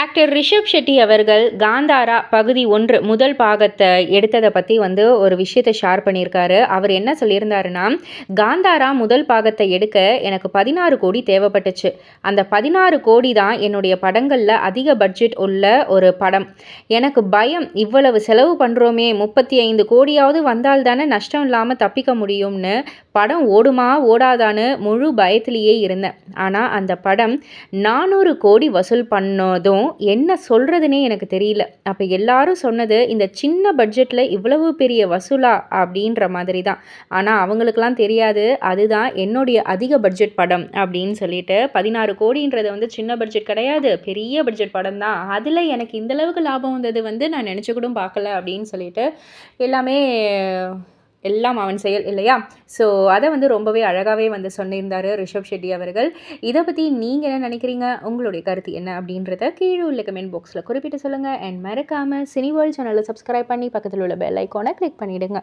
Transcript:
Actor Rishabh Shetty அவர்கள் காந்தாரா பகுதி ஒன்று முதல் பாகத்தை எடுத்ததை பற்றி வந்து ஒரு விஷயத்தை ஷேர் பண்ணியிருக்காரு. அவர் என்ன சொல்லியிருந்தாருன்னா காந்தாரா முதல் பாகத்தை எடுக்க எனக்கு பதினாறு கோடி தேவைப்பட்டுச்சு. அந்த பதினாறு கோடி தான் என்னுடைய படங்களில் அதிக பட்ஜெட் உள்ள ஒரு படம். எனக்கு பயம் இவ்வளவு செலவு பண்ணுறோமே முப்பத்தி ஐந்து கோடியாவது வந்தால் தானே நஷ்டம் இல்லாமல் தப்பிக்க முடியும்னு படம் ஓடுமா ஓடாதான்னு முழு பயத்திலேயே இருந்தேன். ஆனால் அந்த படம் நானூறு கோடி வசூல் பண்ணதும் என்ன சொல்கிறதுனே எனக்கு தெரியல. அப்போ எல்லாரும் சொன்னது இந்த சின்ன பட்ஜெட்டில் இவ்வளவு பெரிய வசூலா? அப்படின்ற மாதிரி தான் ஆனால் அவங்களுக்கெல்லாம் தெரியாது அதுதான் என்னுடைய அதிக பட்ஜெட் படம் அப்படின்னு சொல்லிட்டு பதினாறு கோடின்றது வந்து சின்ன பட்ஜெட் கிடையாது பெரிய பட்ஜெட் படம் தான் அதில் எனக்கு இந்தளவுக்கு லாபம் வந்தது வந்து நான் நினச்சி கூட பார்க்கல அப்படின்னு சொல்லிட்டு எல்லாமே எல்லாம் அவன் செயல் இல்லையா? ஸோ அதை வந்து ரொம்பவே அழகாகவே வந்து சொல்லியிருந்தார் ரிஷப் ஷெட்டி அவர்கள். இதை பற்றி நீங்கள் என்ன நினைக்கிறீங்க? உங்களுடைய கருத்து என்ன அப்படின்றத கீழே உள்ள கமெண்ட் பாக்ஸில் குறிப்பிட்டு சொல்லுங்கள் அண்ட் மறக்காமல் சினி வேர்ல்ட் சேனலை சப்ஸ்கிரைப் பண்ணி பக்கத்தில் உள்ள பெல் ஐக்கானை கிளிக் பண்ணிவிடுங்க